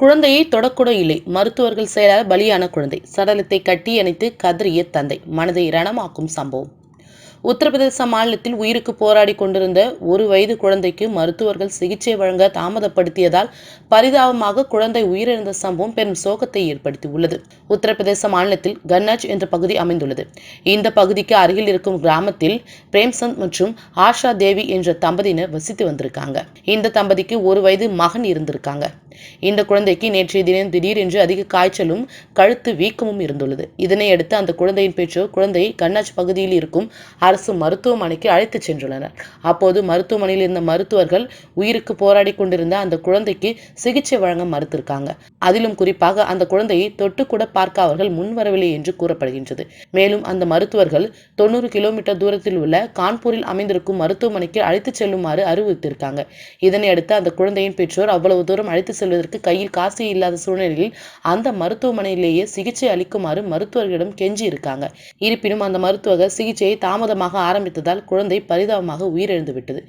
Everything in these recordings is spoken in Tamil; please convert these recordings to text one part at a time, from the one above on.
குழந்தையை தொடக்கூட இல்லை. மருத்துவர்கள் செயலால் பலியான குழந்தை. சடலத்தை கட்டி அணைத்து கதறிய தந்தை. மனதை ரணமாக்கும் சம்பவம். உத்தரப்பிரதேச மாநிலத்தில் உயிருக்கு போராடி கொண்டிருந்த ஒரு வயது குழந்தைக்கு மருத்துவர்கள் சிகிச்சை வழங்க தாமதப்படுத்தியதால் பரிதாபமாக குழந்தை உயிரிழந்த சம்பவம் பெரும் சோகத்தை ஏற்படுத்தியுள்ளது. உத்தரப்பிரதேச மாநிலத்தில் கன்னாஜ் என்ற பகுதி அமைந்துள்ளது. இந்த பகுதிக்கு அருகில் இருக்கும் கிராமத்தில் பிரேம்சந்த் மற்றும் ஆஷா தேவி என்ற தம்பதியினர் வசித்து வந்திருக்காங்க. இந்த தம்பதிக்கு ஒரு வயது மகன் இருந்திருக்காங்க. இந்த குழந்தைக்கு நேற்றைய தினம் திடீரென்று அதிக காய்ச்சலும் கழுத்து வீக்கமும் இருந்துள்ளது. இதனை அடுத்து அந்த குழந்தையின் பெற்றோர் குழந்தையை கண்ணாச்சி பகுதியில் இருக்கும் அரசு மருத்துவமனைக்கு அழைத்துச் சென்றுள்ளனர். அப்போது மருத்துவமனையில் இருந்த மருத்துவர்கள் உயிருக்கு போராடி கொண்டிருந்த அந்த குழந்தைக்கு சிகிச்சை வழங்க மறுத்திருக்காங்க. அதிலும் குறிப்பாக அந்த குழந்தையை தொட்டு கூட பார்க்க அவர்கள் முன்வரவில்லை என்று கூறப்படுகின்றது. மேலும் அந்த மருத்துவர்கள் தொண்ணூறு கிலோமீட்டர் தூரத்தில் உள்ள கான்பூரில் அமைந்திருக்கும் மருத்துவமனைக்கு அழைத்துச் செல்லுமாறு அறிவுறுத்திருக்காங்க இதனை அடுத்து அந்த குழந்தையின் பெற்றோர் அவ்வளவு தூரம் அழைத்து செல்வதற்கு கையில் காசு இல்லாத சூழ்நிலையில் அந்த மருத்துவமனையிலேயே சிகிச்சை அளிக்குமாறு மருத்துவர்களிடம் கெஞ்சி இருக்காங்க இருப்பினும் அந்த மருத்துவர்கள் சிகிச்சையை தாமதமாக ஆரம்பித்ததால் குழந்தை பரிதாபமாக உயிரிழந்துவிட்டது.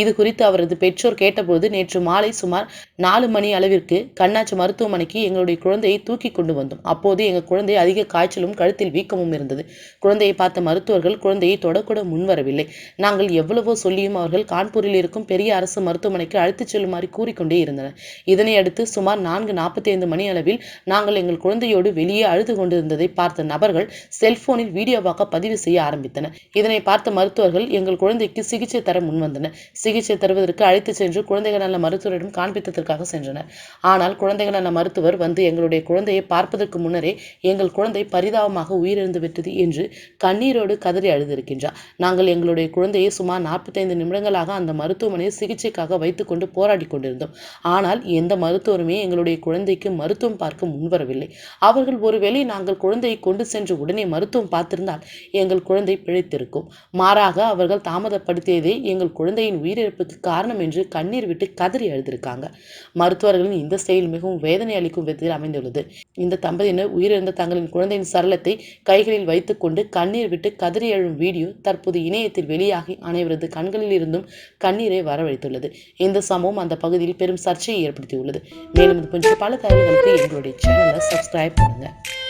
இது குறித்து அவரது பெற்றோர் கேட்டபோது நேற்று மாலை சுமார் நாலு மணி அளவிற்கு கண்ணாச்சி மருத்துவமனைக்கு எங்களுடைய குழந்தையை தூக்கி கொண்டு வந்தோம். அப்போது எங்கள் குழந்தை அதிக காய்ச்சலும் கழுத்தில் வீக்கமும் இருந்தது. குழந்தையை பார்த்த மருத்துவர்கள் குழந்தையை தொடக்கூட முன்வரவில்லை. நாங்கள் எவ்வளவோ சொல்லியும் அவர்கள் கான்பூரில் இருக்கும் பெரிய அரசு மருத்துவமனைக்கு அழைத்துச் செல்லுமாறு கூறிக்கொண்டே இருந்தனர். இதனை அடுத்து சுமார் நான்கு நாற்பத்தி ஐந்து மணி அளவில் நாங்கள் எங்கள் குழந்தையோடு வெளியே அழுது கொண்டிருந்ததை பார்த்த நபர்கள் செல்போனில் வீடியோவாக பதிவு செய்ய ஆரம்பித்தனர். இதனை பார்த்த மருத்துவர்கள் எங்கள் குழந்தைக்கு சிகிச்சை தர முன்வந்தனர். சிகிச்சை தருவதற்கு அழைத்து சென்று குழந்தைகள் நல மருத்துவரிடம் காண்பித்ததற்காக சென்றனர். ஆனால் குழந்தைகள் நல மருத்துவர் வந்து எங்களுடைய குழந்தையை பார்ப்பதற்கு முன்னரே எங்கள் குழந்தை பரிதாபமாக உயிரிழந்து விட்டது என்று கண்ணீரோடு கதறி அழுதிருக்கின்றார். நாங்கள் எங்களுடைய குழந்தையை சுமார் நாற்பத்தைந்து நிமிடங்களாக அந்த மருத்துவமனையில் சிகிச்சைக்காக வைத்துக்கொண்டு போராடி கொண்டிருந்தோம். ஆனால் எந்த மருத்துவருமே எங்களுடைய குழந்தைக்கு மருத்துவம் பார்க்க முன்வரவில்லை. அவர்கள் ஒருவேளை நாங்கள் குழந்தையை கொண்டு சென்று உடனே மருத்துவம் பார்த்திருந்தால் எங்கள் குழந்தை பிழைத்திருக்கும். மாறாக அவர்கள் தாமதப்படுத்தியதே எங்கள் குழந்தையின் உயிரிழப்புக்கு காரணம் என்று கண்ணீர் விட்டு கதறி அழுதிருக்காங்க. மருத்துவர்களின் இந்த செயல் மிகவும் வேதனை அளிக்கும் விதத்தில் அமைந்துள்ளது. இந்த தம்பதியினர் உயிரிழந்த தங்களின் குழந்தையின் சரளத்தை கைகளில் வைத்துக்கொண்டு கண்ணீர் விட்டு கதறி எழும் வீடியோ தற்போது இணையத்தில் வெளியாகி அனைவரது கண்களில் இருந்தும் கண்ணீரை வரவழைத்துள்ளது. இந்த சம்பவம் அந்த பகுதியில் பெரும் சர்ச்சையை ஏற்படுத்தியுள்ளது. மேலும் இது போன்ற பல தகவல்களுக்கு எங்களுடைய சேனலை சப்ஸ்கிரைப் பண்ணுங்கள்